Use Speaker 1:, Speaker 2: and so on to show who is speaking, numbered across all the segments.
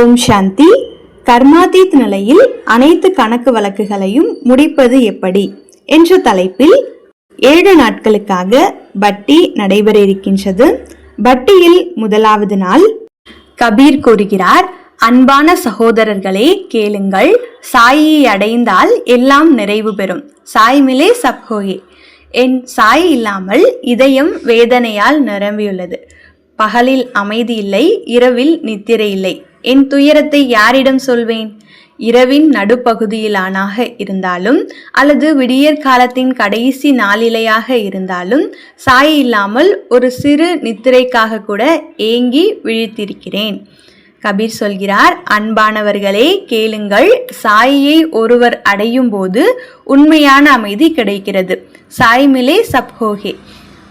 Speaker 1: ஓம் சாந்தி. கர்மாதீத் நிலையில் அனைத்து கணக்கு வழக்குகளையும் முடிப்பது எப்படி? என்ற தலைப்பில் ஏழு நாட்களுக்காக பட்டி நடைபெற இருக்கின்றது. பட்டியில் முதலாவது நாள் கபீர் கூறுகிறார் அன்பான சகோதரர்களே கேளுங்கள். சாயை அடைந்தால் எல்லாம் நிறைவு பெறும். சாய் மிலே என் சாய் இல்லாமல் இதயம் வேதனையால் நிரம்பியுள்ளது. பகலில் அமைதி இல்லை இரவில் நித்திரை இல்லை. என் துயரத்தை யாரிடம் சொல்வேன்? இரவின் நடுப்பகுதியிலானாக இருந்தாலும் அல்லது விடியற் காலத்தின் கடைசி நாளிலையாக இருந்தாலும் சாய் இல்லாமல் ஒரு சிறு நித்திரைக்காக கூட ஏங்கி விழித்திருக்கிறேன். கபீர் சொல்கிறார் அன்பானவர்களே கேளுங்கள். சாயை ஒருவர் அடையும் போது உண்மையான அமைதி கிடைக்கிறது. சாய்மிலே சப்ஹோகே.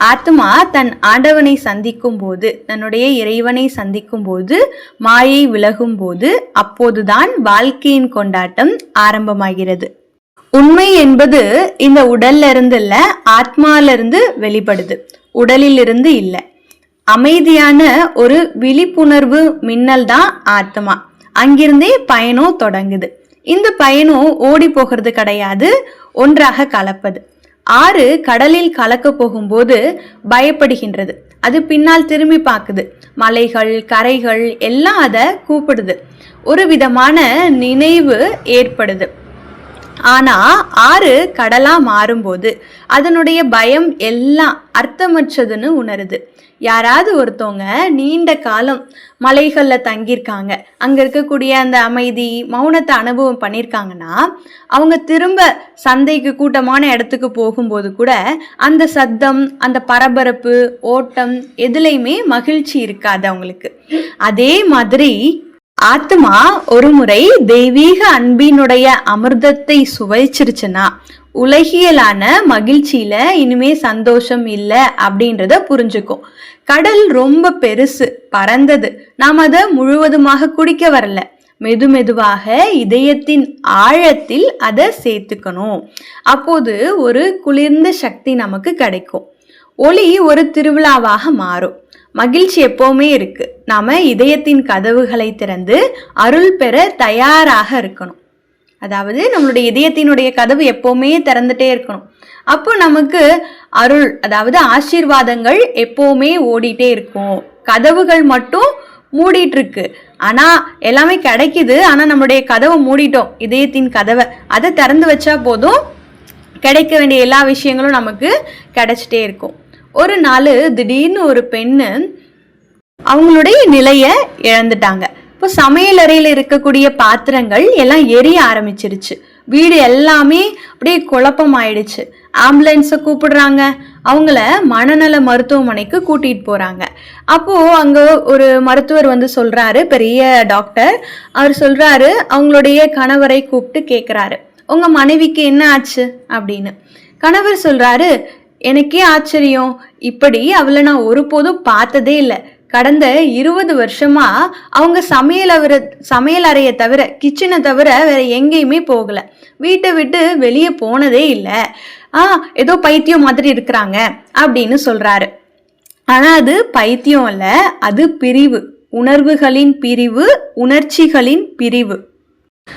Speaker 1: ஆத்மா தன் ஆண்டவனை சந்திக்கும் போது தன்னுடைய இறைவனை சந்திக்கும் போது மாயை விலகும் போது அப்போதுதான் வாழ்க்கையின் கொண்டாட்டம் ஆரம்பமாகிறது. உண்மை என்பது இந்த உடல்ல இருந்து இல்ல ஆத்மால இருந்து வெளிப்படுது. உடலில் இருந்து இல்லை. அமைதியான ஒரு விழிப்புணர்வு மின்னல் தான் ஆத்மா. அங்கிருந்தே பயணம் தொடங்குது. இந்த பயணம் ஓடி போகிறது கிடையாது ஒன்றாக கலப்பது. ஆறு கடலில் கலக்க போகும்போது பயப்படுகின்றது. அது பின்னால் திரும்பி பார்க்குது. மலைகள் கரைகள் எல்லாம் அதை கூப்பிடுது. ஒரு விதமான நினைவு ஏற்படுது. ஆனா ஆறு கடலா மாறும்போது அதனுடைய பயம் எல்லாம் அர்த்தமற்றதுன்னு உணருது. யாராவது ஒருத்தவங்க நீண்ட காலம் மலைகளில் தங்கியிருக்காங்க. அங்கே இருக்கக்கூடிய அந்த அமைதி மௌனத்தை அனுபவம் பண்ணியிருக்காங்கன்னா அவங்க திரும்ப சந்தைக்கு கூட்டமான இடத்துக்கு போகும்போது கூட அந்த சத்தம் அந்த பரபரப்பு ஓட்டம் எதுலையுமே மகிழ்ச்சி இருக்காது அவங்களுக்கு. அதே மாதிரி ஆத்மா ஒரு முறை தெய்வீக அன்பினுடைய அமிர்தத்தை சுவைச்சிருச்சுன்னா உலகியலான மகிழ்ச்சியில இனிமே சந்தோஷம் இல்லை அப்படின்றத புரிஞ்சுக்கும். கடல் ரொம்ப பெருசு பறந்தது நாம் அதை முழுவதுமாக குடிக்க வரல. மெது மெதுவாக இதயத்தின் ஆழத்தில் அதை சேர்த்துக்கணும். அப்போது ஒரு குளிர்ந்த சக்தி நமக்கு கிடைக்கும். ஒளி ஒரு திருவிழாவாக மாறும். மகிழ்ச்சி எப்போவுமே இருக்கு. நாம இதயத்தின் கதவுகளை திறந்து அருள் பெற தயாராக இருக்கணும். அதாவது நம்மளுடைய இதயத்தினுடைய கதவு எப்போவுமே திறந்துட்டே இருக்கணும். அப்போ நமக்கு அருள் அதாவது ஆசீர்வாதங்கள் எப்போவுமே ஓடிட்டே இருக்கும். கதவுகள் மட்டும் மூடிட்டு இருக்கு. ஆனா எல்லாமே கிடைக்குது. ஆனா நம்மளுடைய கதவை மூடிட்டோம். இதயத்தின் கதவை. அதை திறந்து வச்சா போதும் கிடைக்க வேண்டிய எல்லா விஷயங்களும் நமக்கு கிடைச்சிட்டே இருக்கும். ஒரு நாள் திடீர்னு ஒரு பெண்ணு அவங்களுடைய நிலையை இழந்துட்டாங்க. இப்போ சமையலறையில் இருக்கக்கூடிய பாத்திரங்கள் எல்லாம் எரிய ஆரம்பிச்சிருச்சு. வீடு எல்லாமே அப்படியே குழப்பம் ஆயிடுச்சு ஆம்புலன்ஸை கூப்பிடுறாங்க. அவங்கள மனநல மருத்துவமனைக்கு கூட்டிகிட்டு போகிறாங்க அப்போது அங்கே ஒரு மருத்துவர் வந்து சொல்கிறாரு பெரிய டாக்டர். அவர் சொல்கிறாரு அவங்களுடைய கணவரை கூப்பிட்டு கேட்குறாரு உங்கள் மனைவிக்கு என்ன ஆச்சு? அப்படின்னு. கணவர் சொல்கிறாரு எனக்கே ஆச்சரியம். இப்படி அவளை நான் ஒருபோதும் பார்த்ததே இல்லை. கடந்த இருபது வருஷமா அவங்க சமையல் அவர சமையல் அறையை தவிர கிச்சனை தவிர வேற எங்கேயுமே போகல. வீட்டை விட்டு வெளியே போனதே இல்லை. ஆ ஏதோ பைத்தியம் மாதிரி இருக்கிறாங்க அப்படின்னு சொல்றாரு. ஆனா அது பைத்தியம் அல்ல அது பிரிவு. உணர்வுகளின் பிரிவு உணர்ச்சிகளின் பிரிவு.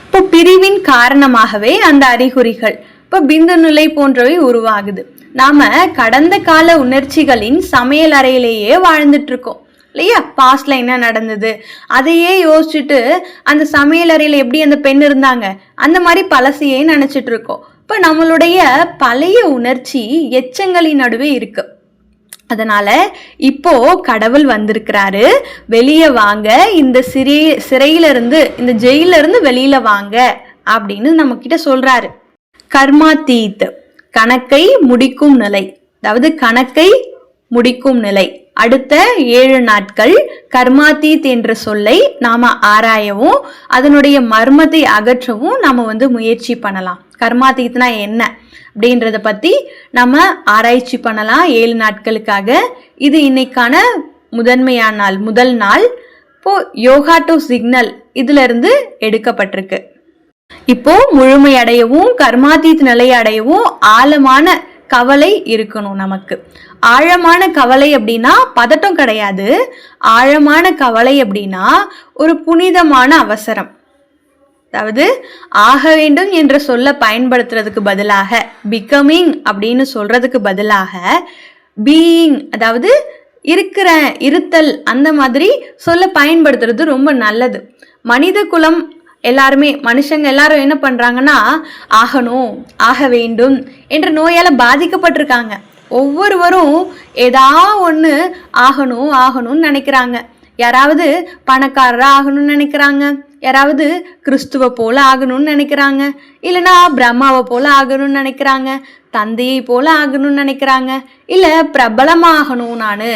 Speaker 1: இப்போ பிரிவின் காரணமாகவே அந்த அறிகுறிகள். இப்போ பிந்து நிலை போன்றவை உருவாகுது. நாம கடந்த கால உணர்ச்சிகளின் சமையல் அறையிலேயே வாழ்ந்துட்டு இருக்கோம் இல்லையா பாஸ்ட்ல என்ன நடந்தது? அதையே யோசிச்சுட்டு அந்த சமையல் அறையில் எப்படி அந்த பெண் இருந்தாங்க? அந்த மாதிரி பழசையே நினச்சிட்டு இருக்கோம் இப்போ நம்மளுடைய பழைய உணர்ச்சி எச்சங்களின் நடுவே இருக்கு. அதனால இப்போ கடவுள் வந்திருக்கிறாரு. வெளியே வாங்க இந்த சிறை சிறையிலிருந்து இந்த ஜெயிலிருந்து வெளியில வாங்க அப்படின்னு நம்ம கிட்ட சொல்றாரு. கர்மா தீத்து கணக்கை முடிக்கும் நிலை. அதாவது கணக்கை முடிக்கும் நிலை. அடுத்த ஏழு நாட்கள் கர்மாத்தீத் என்ற சொல்லை நாம ஆராயவும் அதனுடைய மர்மத்தை அகற்றவும் நாம வந்து முயற்சி பண்ணலாம். கர்மாத்தீத்னா என்ன அப்படின்றத பத்தி நம்ம ஆராய்ச்சி பண்ணலாம் ஏழு நாட்களுக்காக. இது இன்னைக்கான முதன்மையான நாள் முதல் நாள். இப்போ யோகா டு சிக்னல் இதுல இருந்து எடுக்கப்பட்டிருக்கு. இப்போ முழுமையடையவும் கர்மாதீத் நிலை அடையவும் ஆழமான கவலை இருக்கணும் நமக்கு. ஆழமான கவலை அப்படின்னா பதட்டம் கிடையாது. ஆழமான கவலை அப்படின்னா ஒரு புனிதமான அவசரம். அதாவது ஆக வேண்டும் என்ற சொல்ல பயன்படுத்துறதுக்கு பதிலாக பிகமிங் அப்படின்னு சொல்றதுக்கு பதிலாக பீயிங் அதாவது இருக்கிற இருத்தல் அந்த மாதிரி சொல்ல பயன்படுத்துறது ரொம்ப நல்லது. மனித குலம் எல்லாருமே மனுஷங்க எல்லாரும் என்ன பண்ணுறாங்கன்னா ஆகணும் ஆக வேண்டும் என்ற நோயால் பாதிக்கப்பட்டிருக்காங்க. ஒவ்வொருவரும் ஏதா ஒன்று ஆகணும் ஆகணும்னு நினைக்கிறாங்க. யாராவது பணக்காரராக ஆகணும்னு நினைக்கிறாங்க. யாராவது கிறிஸ்துவ போல ஆகணும்னு நினைக்கிறாங்க. இல்லைன்னா பிரம்மாவை போல ஆகணும்னு நினைக்கிறாங்க. தந்தையை போல ஆகணும்னு நினைக்கிறாங்க. இல்ல பிரபலமாகணும் நான்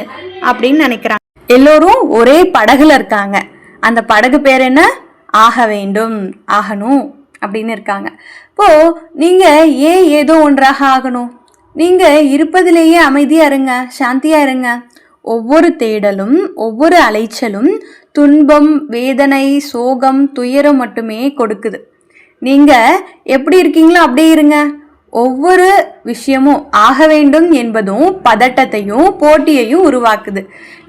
Speaker 1: அப்படின்னு நினைக்கிறாங்க. எல்லோரும் ஒரே படகுல இருக்காங்க. அந்த படகு பேர் என்ன? ஆக வேண்டும் ஆகணும் அப்படின்னு இருக்காங்க. இப்போ நீங்க ஏன் ஏதோ ஒன்றாக ஆகணும்? நீங்க இருப்பதிலேயே அமைதியா இருங்க சாந்தியா இருங்க. ஒவ்வொரு தேடலும் ஒவ்வொரு அலைச்சலும் துன்பம் வேதனை சோகம் துயரம் மட்டுமே கொடுக்குது. நீங்க எப்படி இருக்கீங்களோ அப்படியே இருங்க. ஒவ்வொரு விஷயமும் ஆக வேண்டும் என்பதும் பதட்டத்தையும் போட்டியையும் உருவாக்குது.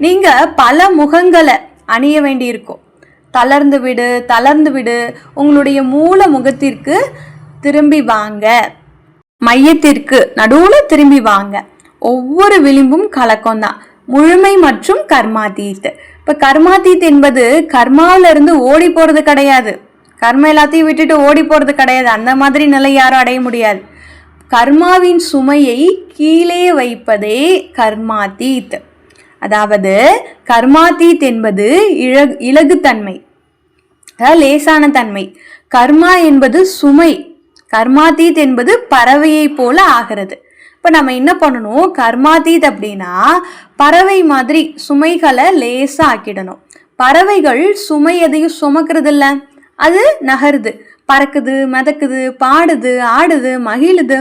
Speaker 1: நீங்க பல முகங்களை அணிய வேண்டியிருக்கும். தளர்ந்து விடு தளர்ந்து விடு. உங்களுடைய மூல முகத்திற்கு திரும்பி வாங்க. மையத்திற்கு நடுவுல திரும்பி வாங்க. ஒவ்வொரு விளிம்பும் கலக்கம் தான் முழுமை மற்றும் கர்மாதீத். இப்ப கர்மாதீத் என்பது கர்மாவில இருந்து ஓடி போறது கிடையாது. கர்ம எல்லாத்தையும் விட்டுட்டு ஓடி போறது கிடையாது. அந்த மாதிரி நிலை யாரும் அடைய முடியாது. கர்மாவின் சுமையை கீழே வைப்பதே கர்மாதீத். அதாவது கர்மாதீத் என்பது இழகு இலகுத்தன்மை. அதாவது லேசான தன்மை. கர்மா என்பது சுமை. கர்மாதீத் என்பது பறவையை போல ஆகிறது. இப்போ நம்ம என்ன பண்ணணும்? கர்மாதீத் அப்படின்னா பறவை மாதிரி சுமைகளை லேசாக ஆக்கிடணும். பறவைகள் சுமை எதையும் சுமக்கிறது இல்லை அது நகருது. பறக்குது மிதக்குது பாடுது ஆடுது மகிழுது.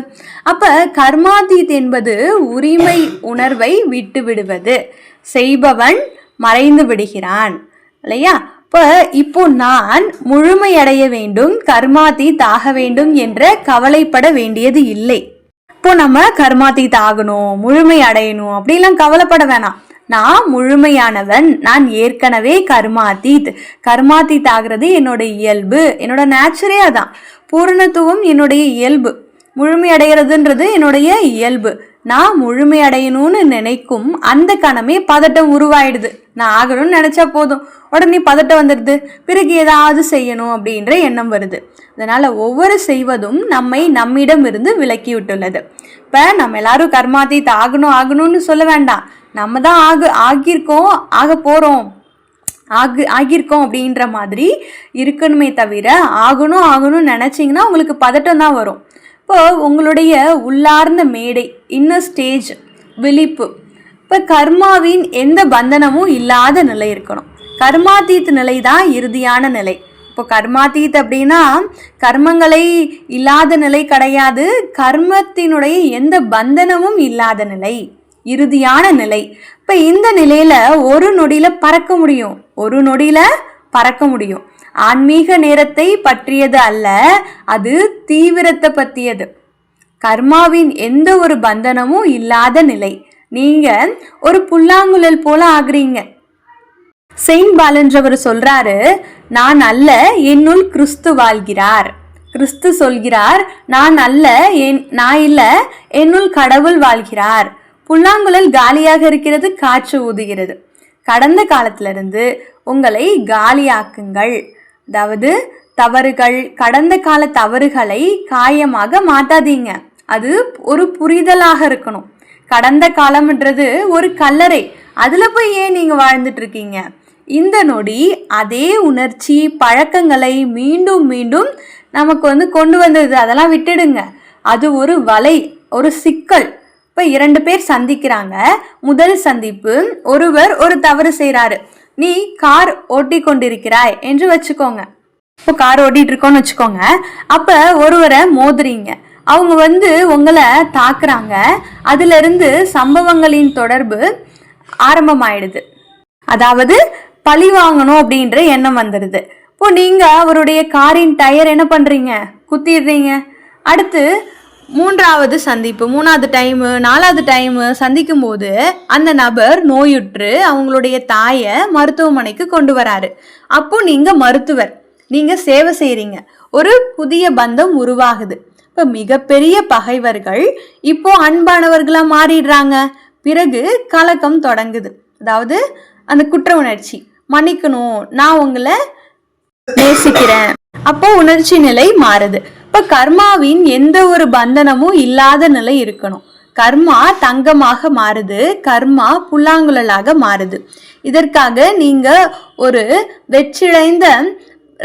Speaker 1: அப்ப கர்மாதீத் என்பது உரிமை உணர்வை விட்டு விடுவது. செய்பவன் மறைந்து விடுகிறான் இல்லையா? இப்போ இப்போ நான் முழுமையடைய வேண்டும் கர்மாதீத் ஆக வேண்டும் என்ற கவலைப்பட வேண்டியது இல்லை. இப்போ நம்ம கர்மாதீத் ஆகணும் முழுமை அடையணும் அப்படிலாம் கவலைப்பட வேணாம். நான் முழுமையானவன் நான் ஏற்கனவே கர்மாதீத் கர்மாதீத் ஆகிறது என்னோட இயல்பு என்னோட நேச்சரே அதான். பூரணத்துவம் என்னுடைய இயல்பு. முழுமையடைகிறதுன்றது என்னுடைய இயல்பு. நான் முழுமையடையணும்னு நினைக்கும் அந்த கணமே பதட்டம் உருவாயிடுது. நான் ஆகணும்னு நினச்சா போதும். உடனே பதட்டம் வந்துடுது. பிறகு ஏதாவது செய்யணும் அப்படின்ற எண்ணம் வருது. அதனால் ஒவ்வொரு செய்வதும் நம்மை நம்மிடம் இருந்து விலக்கி விட்டுள்ளது. இப்போ நம்ம எல்லாரும் கர்மாதீத் ஆகணும் ஆகணும்னு சொல்ல வேண்டாம். நம்ம தான் ஆகு ஆகியிருக்கோம் ஆக போகிறோம் ஆகு ஆகியிருக்கோம் அப்படின்ற மாதிரி இருக்கணுமே தவிர ஆகணும் ஆகணும்னு நினச்சிங்கன்னா உங்களுக்கு பதட்டம் தான் வரும். இப்போது உங்களுடைய உள்ளார்ந்த மேடை இன்னர் ஸ்டேஜ் விழிப்பு இப்போ கர்மாவின் எந்த பந்தனமும் இல்லாத நிலை இருக்கணும். கர்மாதீத் நிலை தான் இறுதியான நிலை. இப்போ கர்மாதீத் அப்படின்னா கர்மங்களை இல்லாத நிலை கிடையாது கர்மத்தினுடைய எந்த பந்தனமும் இல்லாத நிலை இறுதியான நிலை. இப்போ இந்த நிலையில ஒரு நொடியில பறக்க முடியும். ஒரு நொடியில பறக்க முடியும். ஆன்மீக நேரத்தை பற்றியது அல்ல அது தீவிரத்தை பற்றியது கர்மாவின் எந்த ஒரு பந்தனமும் இல்லாத நிலை. நீங்க ஒரு புல்லாங்குழல் போல ஆகுறீங்க. செயின்ட் பாலன்றவர் சொல்றாரு நான் அல்ல என்னுள் கிறிஸ்து வாழ்கிறார். கிறிஸ்து சொல்கிறார் நான் அல்ல என் நான் இல்ல என்னுள் கடவுள் வாழ்கிறார். புல்லாங்குழல் காலியாக இருக்கிறது காற்று ஊதுகிறது. கடந்த காலத்திலிருந்து உங்களை காலியாக்குங்கள். அதாவது தவறுகள் கடந்த கால தவறுகளை காயமாக மாற்றாதீங்க அது ஒரு புரிதலாக இருக்கணும். கடந்த காலம்ன்றது ஒரு கல்லறை. அதில் போய் ஏன் நீங்கள் வாழ்ந்துட்டு இருக்கீங்க? இந்த நொடி அதே உணர்ச்சி பழக்கங்களை மீண்டும் மீண்டும் நமக்கு வந்து கொண்டு வந்தது. அதெல்லாம் விட்டுடுங்க. அது ஒரு வலை ஒரு சிக்கல். இப்போ இரண்டு பேர் சந்திக்கிறாங்க. முதல் சந்திப்பு ஒருவர் ஒரு தவறு செய்கிறாரு நீ கார் ஓட்டி கொண்டிருக்கிறாய் என்று வச்சுக்கோங்க. இப்போ கார் ஓட்டிகிட்டு இருக்கோன்னு வச்சுக்கோங்க. அப்போ ஒருவரை மோதுறீங்க. அவங்க வந்து உங்களை தாக்குறாங்க. அதிலிருந்து சம்பவங்களின் தொடர்பு ஆரம்பமாயிடுது. அதாவது பழி வாங்கணும் அப்படின்ற எண்ணம் வந்துடுது இப்போ நீங்கள் அவருடைய காரின் டயர் என்ன பண்ணுறீங்க குத்திடுறீங்க. அடுத்து மூன்றாவது சந்திப்பு மூணாவது டைமு நாலாவது டைமு சந்திக்கும் போது அந்த நபர் நோயுற்று அவங்களுடைய தாயை மருத்துவமனைக்கு கொண்டு வராரு. அப்போ நீங்கள் மருத்துவர். நீங்கள் சேவை செய்கிறீங்க ஒரு புதிய பந்தம் உருவாகுது. இப்போ மிகப்பெரிய பகைவர்கள் இப்போ அன்பானவர்களாக மாறிடுறாங்க. பிறகு கலக்கம் தொடங்குது. அதாவது அந்த குற்ற உணர்ச்சி. மன்னிக்கணும் நான் உங்களை நேசிக்கிறேன். அப்போ உணர்ச்சி நிலை மாறுது. இப்போ கர்மாவின் எந்த ஒரு பந்தனமும் இல்லாத நிலை இருக்கணும். கர்மா தங்கமாக மாறுது. கர்மா புல்லாங்குழலாக மாறுது. இதற்காக நீங்க ஒரு வெற்றிழைந்த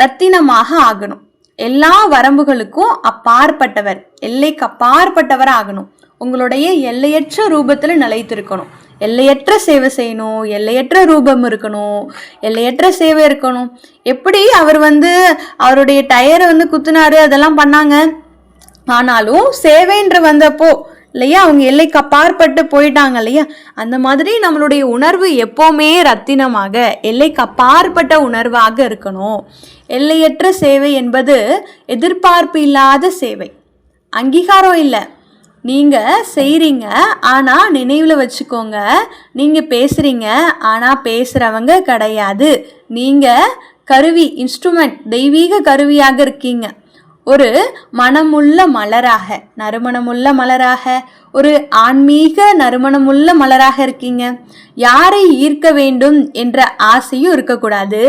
Speaker 1: ரத்தினமாக ஆகணும். எல்லா வரம்புகளுக்கும் அப்பாற்பட்டவர் எல்லைக்கு அப்பாற்பட்டவர் ஆகணும். உங்களுடைய எல்லையற்ற ரூபத்தில் நிலைத்திருக்கணும். எல்லையற்ற சேவை செய்யணும் எல்லையற்ற ரூபம் இருக்கணும் எல்லையற்ற சேவை இருக்கணும். எப்படி அவர் வந்து அவருடைய டயரை வந்து குத்துனாரு அதெல்லாம் பண்ணாங்க? ஆனாலும் சேவைன்ற வந்தப்போ இல்லையா? அவங்க எல்லைக்கு அப்பாற்பட்டு போயிட்டாங்க இல்லையா? அந்த மாதிரி நம்மளுடைய உணர்வு எப்போவுமே ரத்தினமாக எல்லைக்கு அப்பாற்பட்ட உணர்வாக இருக்கணும். எல்லையற்ற சேவை என்பது எதிர்பார்ப்பு இல்லாத சேவை. அங்கீகாரம் இல்லை. நீங்கள் செய்கிறீங்க ஆனால் நினைவில் வச்சுக்கோங்க. நீங்கள் பேசுகிறீங்க ஆனால் பேசுகிறவங்க கிடையாது. நீங்கள் கருவி இன்ஸ்ட்ருமெண்ட் தெய்வீக கருவியாக இருக்கீங்க. ஒரு மனமுள்ள மலராக நறுமணமுள்ள மலராக ஒரு ஆன்மீக நறுமணமுள்ள மலராக இருக்கீங்க. யாரை ஈர்க்க வேண்டும் என்ற ஆசையும் இருக்கக்கூடாது.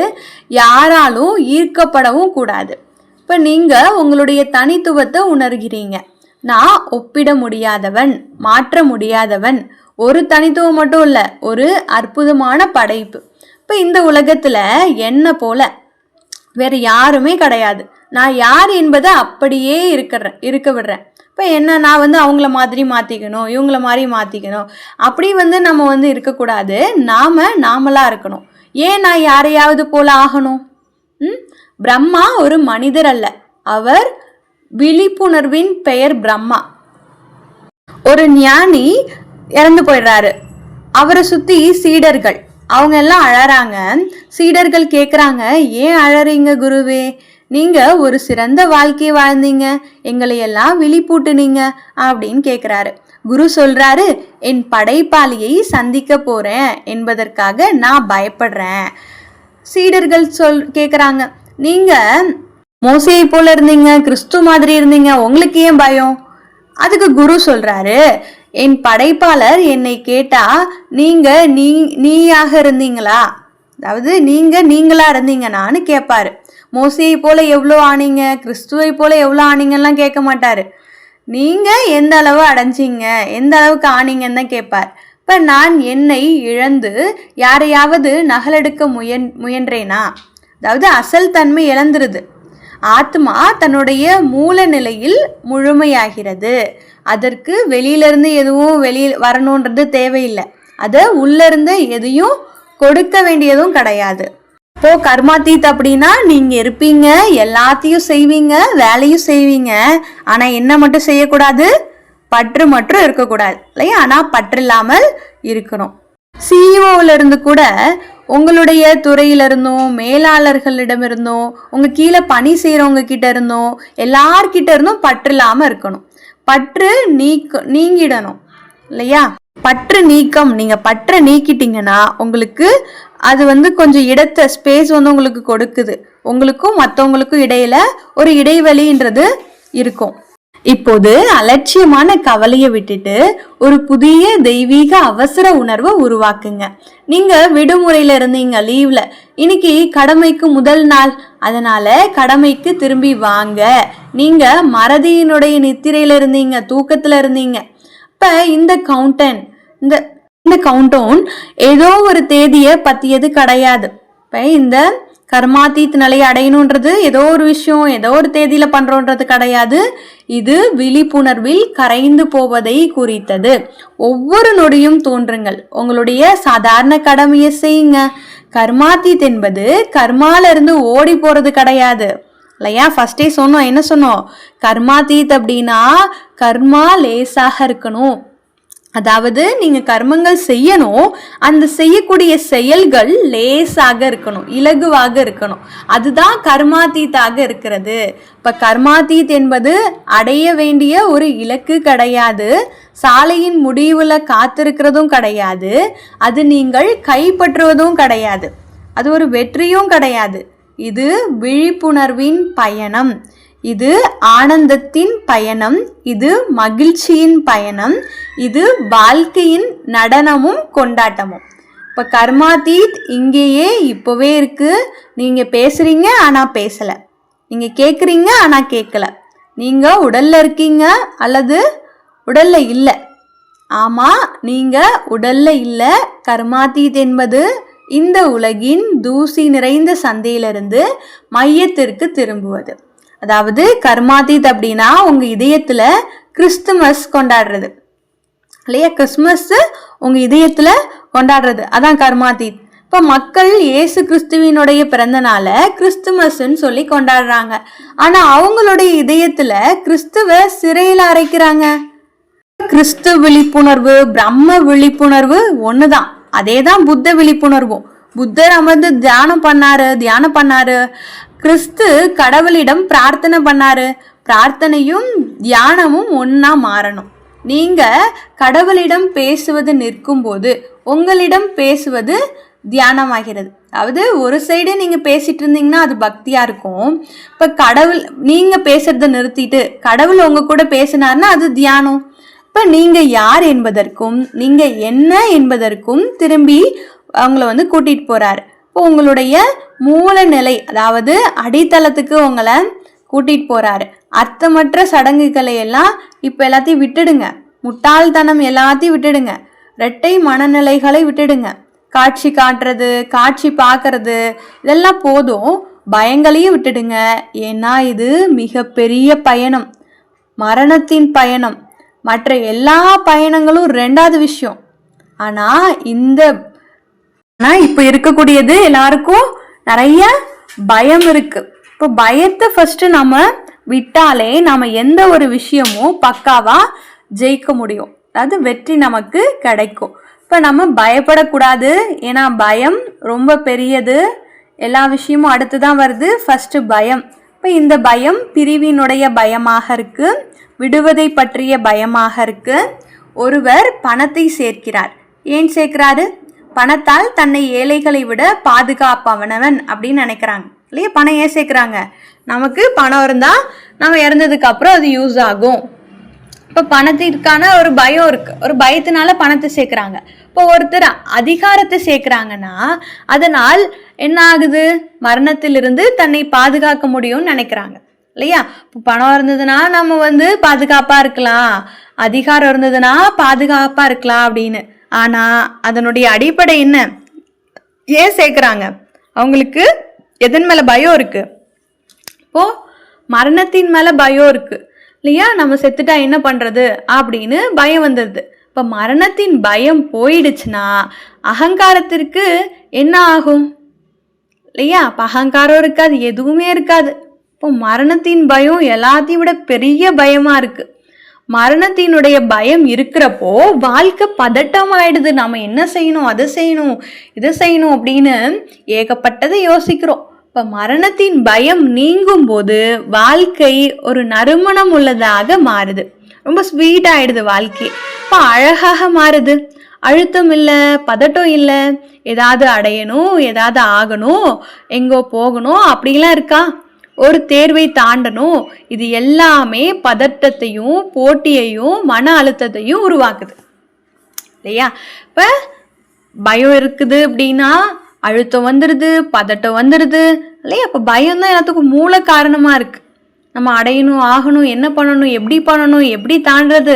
Speaker 1: யாராலும் ஈர்க்கப்படவும் கூடாது. இப்போ நீங்கள் உங்களுடைய தனித்துவத்தை உணர்கிறீங்க. நான் ஒப்பிட முடியாதவன் மாற்ற முடியாதவன் ஒரு தனித்துவம் மட்டும் இல்லை ஒரு அற்புதமான படைப்பு. இப்போ இந்த உலகத்தில் என்ன போல? வேறு யாருமே கிடையாது. நான் யார் என்பதை அப்படியே இருக்கிறேன் இருக்க விடுறேன். இப்போ என்ன நான் வந்து அவங்கள மாதிரி மாற்றிக்கணும் இவங்கள மாதிரி மாற்றிக்கணும் அப்படி வந்து நம்ம வந்து இருக்கக்கூடாது. நாம் நாமளாக இருக்கணும். ஏன் நான் யாரையாவது போல ஆகணும்? ம்? பிரம்மா ஒரு மனிதர் அல்ல. அவர் விழிப்புணர்வின் பெயர் பிரம்மா. ஒரு ஞானி இறந்து போயிடுறாரு. அவரை சுற்றி சீடர்கள். அவங்க எல்லாம் அழறாங்க. சீடர்கள் கேட்குறாங்க ஏன் அழறீங்க குருவே? நீங்க ஒரு சிறந்த வாழ்க்கையை வாழ்ந்தீங்க. எங்களை எல்லாம் விழிப்பூட்டுனீங்க அப்படின்னு கேக்குறாரு. குரு சொல்றாரு என் படைப்பாளியை சந்திக்க போறேன் என்பதற்காக நான் பயப்படுறேன். சீடர்கள் சொல் கேக்குறாங்க நீங்க மோசையை போல இருந்தீங்க கிறிஸ்து மாதிரி இருந்தீங்க உங்களுக்கு ஏன் பயம்? அதுக்கு குரு சொல்றாரு என் படைப்பாளர் என்னை கேட்டா நீங்க நீ நீயாக இருந்தீங்களா? அதாவது நீங்க நீங்களா இருந்தீங்கன்னான்னு கேட்பாரு மோசையை போல எவ்வளோ ஆனீங்க? கிறிஸ்துவை போல எவ்வளோ ஆனீங்கலாம் கேட்க மாட்டார். நீங்கள் எந்த அளவு அடைஞ்சீங்க? எந்த அளவுக்கு ஆனீங்கன்னு தான் கேட்பார். இப்போ நான் என்னை இழந்து யாரையாவது நகலெடுக்க முயன் முயன்றேனா? அதாவது அசல் தன்மை இழந்துருது. ஆத்மா தன்னுடைய மூல நிலையில் முழுமையாகிறது. அதற்கு வெளியிலேருந்து எதுவும் வெளியில் வரணுன்றது தேவையில்லை. அதை உள்ளேருந்து எதையும் கொடுக்க வேண்டியதும் கிடையாது. இப்போ கர்மாத்தீத் அப்படின்னா நீங்க இருப்பீங்க எல்லாத்தையும் செய்வீங்க வேலையும் செய்வீங்க. ஆனா என்ன மட்டும் செய்யக்கூடாது? பற்று மட்டும் இருக்கக்கூடாது இல்லையா? ஆனால் பற்று இல்லாமல் இருக்கணும். சிஇஓல இருந்து கூட உங்களுடைய துறையில இருந்தும் மேலாளர்களிடம் இருந்தும் கீழே பணி செய்கிறவங்க கிட்ட இருந்தும் எல்லார்கிட்ட இருந்தும் பற்று இல்லாமல் இருக்கணும். பற்று நீக்க நீங்கிடணும் இல்லையா? பற்று நீக்கம் நீங்க பற்றை நீக்கிட்டீங்கன்னா உங்களுக்கு அது வந்து கொஞ்சம் இடத்த ஸ்பேஸ் வந்து உங்களுக்கு கொடுக்குது. உங்களுக்கும் மற்றவங்களுக்கும் இடையில ஒரு இடைவெளின்றது இருக்கும். இப்போது அலட்சியமான கவலையை விட்டுட்டு ஒரு புதிய தெய்வீக அவசர உணர்வை உருவாக்குங்க. நீங்க விடுமுறையில இருந்தீங்க லீவ்ல இன்னைக்கு கடமைக்கு முதல் நாள். அதனால கடமைக்கு திரும்பி வாங்க. நீங்க மறதியினுடைய நித்திரையில இருந்தீங்க தூக்கத்துல இருந்தீங்க. இப்ப இந்த கவுண்டன் இந்த இந்த கவுண்டவுன் ஏதோ ஒரு தேதியை பத்தியது கிடையாது. இப்போ இந்த கர்மாத்தீத் நிலையை அடையணுன்றது ஏதோ ஒரு விஷயம் ஏதோ ஒரு தேதியில பண்றோன்றது கிடையாது. இது விழிப்புணர்வில் கரைந்து போவதை குறித்தது. ஒவ்வொரு நொடியும் தோன்றுங்கள். உங்களுடைய சாதாரண கடமையை செய்யுங்க. கர்மாத்தீத் என்பது கர்மால இருந்து ஓடி போறது கிடையாது. இல்லையா? ஃபஸ்ட்டே சொன்னோம். என்ன சொன்னோம்? கர்மாதீத் அப்படின்னா கர்மா லேசாக இருக்கணும். அதாவது நீங்கள் கர்மங்கள் செய்யணும். அந்த செய்யக்கூடிய செயல்கள் லேசாக இருக்கணும். இலகுவாக இருக்கணும். அதுதான் கர்மாத்தீத்தாக இருக்கிறது. இப்போ கர்மாத்தீத் என்பது அடைய வேண்டிய ஒரு இலக்கு கிடையாது. சாலையின் முடிவில் காத்திருக்கிறதும் கிடையாது. அது நீங்கள் கைப்பற்றுவதும் கிடையாது. அது ஒரு வெற்றியும் கிடையாது. இது விழிப்புணர்வின் பயணம். இது ஆனந்தத்தின் பயணம். இது மகிழ்ச்சியின் பயணம். இது வாழ்க்கையின் நடனமும் கொண்டாட்டமும். இப்போ கர்மாதீத் இங்கேயே இப்போவே இருக்குது நீங்கள் பேசுகிறீங்க ஆனால் பேசலை. நீங்கள் கேட்குறீங்க ஆனால் கேட்கல நீங்கள் உடலில் இருக்கீங்க அல்லது உடலில் இல்லை? ஆமாம் நீங்கள் உடலில் இல்லை. கர்மாதீத் என்பது இந்த உலகின் தூசி நிறைந்த சந்தையிலிருந்து மையத்திற்கு திரும்புவது. அதாவது கர்மாதீத் அப்படின்னா உங்கள் இதயத்தில் கிறிஸ்துமஸ் கொண்டாடுறது. இல்லையா? கிறிஸ்துமஸ் உங்கள் இதயத்தில் கொண்டாடுறது. அதான் கர்மாதீத். இப்போ மக்கள் இயேசு கிறிஸ்துவினுடைய பிறந்தனால கிறிஸ்துமஸ்ன்னு சொல்லி கொண்டாடுறாங்க. ஆனால் அவங்களுடைய இதயத்தில் கிறிஸ்துவ சிறையில் அரைக்கிறாங்க கிறிஸ்து விழிப்புணர்வு பிரம்ம விழிப்புணர்வு ஒன்று தான் அதே தான் புத்த விழிப்புணர்வும். புத்தர் அமர்ந்து தியானம் பண்ணாரு தியானம் பண்ணாரு. கிறிஸ்து கடவுளிடம் பிரார்த்தனை பண்ணாரு. பிரார்த்தனையும் தியானமும் ஒன்றா மாறணும். நீங்க கடவுளிடம் பேசுவது நிற்கும்போது உங்களிடம் பேசுவது தியானமாகிறது. அதாவது ஒரு சைடு நீங்க பேசிட்டு இருந்தீங்கன்னா அது பக்தியா இருக்கும். இப்ப கடவுள் நீங்க பேசுறத நிறுத்திட்டு கடவுள் உங்க கூட பேசினார்னா அது தியானம். இப்போ நீங்கள் யார் என்பதற்கும் நீங்கள் என்ன என்பதற்கும் திரும்பி அவங்கள வந்து கூட்டிகிட்டு போகிறார் இப்போ உங்களுடைய மூல நிலை அதாவது அடித்தளத்துக்கு உங்களை கூட்டிகிட்டு போகிறாரு அர்த்தமற்ற சடங்குகளை எல்லாம் இப்போ எல்லாத்தையும் விட்டுடுங்க. முட்டாள்தனம் எல்லாத்தையும் விட்டுடுங்க. ரெட்டை மனநிலைகளை விட்டுடுங்க. காட்சி காட்டுறது காட்சி பார்க்கறது இதெல்லாம் போதும். பயங்களையும் விட்டுடுங்க. ஏன்னா இது மிகப்பெரிய பயணம். மரணத்தின் பயணம். மற்ற எல்லா பயணங்களும் ரெண்டாவது விஷயம். ஆனா இந்த ஆனா இப்ப இருக்கக்கூடியது எல்லாருக்கும் நிறைய பயம் இருக்கு. இப்போ பயத்தை ஃபர்ஸ்ட் நம்ம விட்டாலே நம்ம எந்த ஒரு விஷயமும் பக்காவா ஜெயிக்க முடியும். அதாவது வெற்றி நமக்கு கிடைக்கும். இப்போ நம்ம பயப்படக்கூடாது. ஏன்னா பயம் ரொம்ப பெரியது. எல்லா விஷயமும் அடுத்து தான் வருது. ஃபஸ்ட்டு பயம். இப்போ இந்த பயம் பிரிவினுடைய பயமாக இருக்கு விடுவதை பற்றிய பயமாக இருக்கு. ஒருவர் பணத்தை சேர்க்கிறார். ஏன் சேர்க்கிறாரு? பணத்தால் தன்னை ஏழைகளை விட பாதுகாப்பவனவன் அப்படின்னு நினைக்கிறாங்க. இல்லையா? பணம் ஏன் சேர்க்குறாங்க? நமக்கு பணம் இருந்தால் நம்ம இறந்ததுக்கு அப்புறம் அது யூஸ் ஆகும். இப்போ பணத்திற்கான ஒரு பயம் இருக்கு. ஒரு பயத்தினால பணத்தை சேர்க்குறாங்க. இப்போ ஒருத்தர் அதிகாரத்தை சேர்க்குறாங்கன்னா அதனால் என்ன ஆகுது மரணத்திலிருந்து தன்னை பாதுகாக்க முடியும்னு நினைக்கிறாங்க. இல்லையா? இப்போ பணம் இருந்ததுன்னா நம்ம வந்து பாதுகாப்பாக இருக்கலாம். அதிகாரம் இருந்ததுன்னா பாதுகாப்பாக இருக்கலாம் அப்படின்னு. ஆனால் அதனுடைய அடிப்படை என்ன? ஏன் சேர்க்குறாங்க? அவங்களுக்கு எதன் மேலே பயம் இருக்கு? இப்போ மரணத்தின் மேலே பயம் இருக்குது இல்லையா? நம்ம செத்துட்டா என்ன பண்ணுறது அப்படின்னு பயம் வந்துடுது இப்போ மரணத்தின் பயம் போயிடுச்சுன்னா அகங்காரத்திற்கு என்ன ஆகும்? இல்லையா? இப்போ அகங்காரம் இருக்காது எதுவுமே இருக்காது. இப்போ மரணத்தின் பயம் எல்லாத்தையும் விட பெரிய பயமாக இருக்குது மரணத்தினுடைய பயம் இருக்கிறப்போ வாழ்க்கை பதட்டமாயிடுது. நம்ம என்ன செய்யணும் அதை செய்யணும் இதை செய்யணும் அப்படின்னு ஏகப்பட்டதை யோசிக்கிறோம். இப்போ மரணத்தின் பயம் நீங்கும் போது வாழ்க்கை ஒரு நறுமணம் உள்ளதாக மாறுது. ரொம்ப ஸ்வீட் ஆயிடுது வாழ்க்கை. இப்போ அழகாக மாறுது. அழுத்தம் இல்லை பதட்டம் இல்லை. ஏதாவது அடையணும் ஏதாவது ஆகணும் எங்கோ போகணும் அப்படிலாம் இருக்கா? ஒரு தேர்வை தாண்டணும். இது எல்லாமே பதட்டத்தையும் போட்டியையும் மன அழுத்தத்தையும் உருவாக்குது. இல்லையா? இப்போ பயம் இருக்குது அப்படின்னா அழுத்தம் வந்துடுது பதட்டம் வந்துடுது இல்லையா? அப்போ பயம் தான் எல்லாத்துக்கும் மூல காரணமாக இருக்கு. நம்ம அடையணும் ஆகணும் என்ன பண்ணணும் எப்படி பண்ணணும் எப்படி தாண்டுறது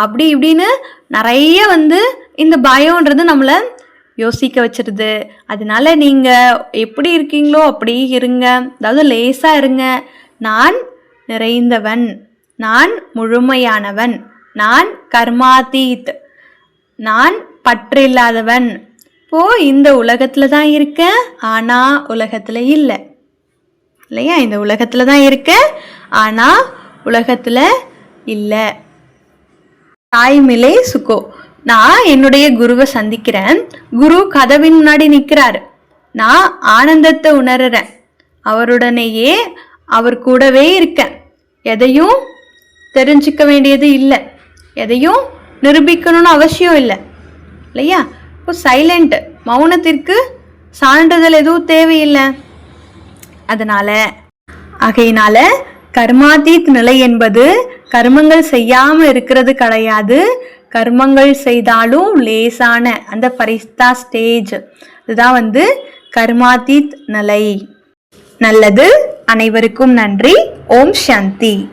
Speaker 1: அப்படி இப்படின்னு நிறைய வந்து இந்த பயம்ன்றது நம்மளை யோசிக்க வச்சிருது. அதனால நீங்கள் எப்படி இருக்கீங்களோ அப்படி இருங்க. அதாவது லேசாக இருங்க. நான் நிறைந்தவன். நான் முழுமையானவன். நான் கர்மாதீத். நான் பற்றில்லாதவன் இப்போ இந்த உலகத்தில் தான் இருக்கேன் ஆனால் உலகத்தில் இல்லை. இல்லையா? இந்த உலகத்தில் தான் இருக்கேன் ஆனால் உலகத்தில் இல்லை. தாய்மிலே சுகோ. நான் என்னுடைய குருவை சந்திக்கிறேன். குரு கதவின் முன்னாடி நிற்கிறாரு நான் ஆனந்தத்தை உணர்றேன். அவருடனேயே அவர் கூடவே இருக்கேன். எதையும் தெரிஞ்சுக்க வேண்டியது இல்லை. எதையும் நிரூபிக்கணும்னு அவசியம் இல்லை. இல்லையா? இப்போ சைலண்ட் மௌனத்திற்கு சான்றிதழ் எதுவும் தேவையில்லை. அதனால ஆகையினால கர்மாதீத் நிலை என்பது கர்மங்கள் செய்யாம இருக்கிறது கிடையாது. கர்மங்கள் செய்தாலும் லேசான அந்த பரிஸ்தா ஸ்டேஜ் இதுதான் வந்து கர்மாதீத் நிலை. நல்லது. அனைவருக்கும் நன்றி. ஓம் சாந்தி.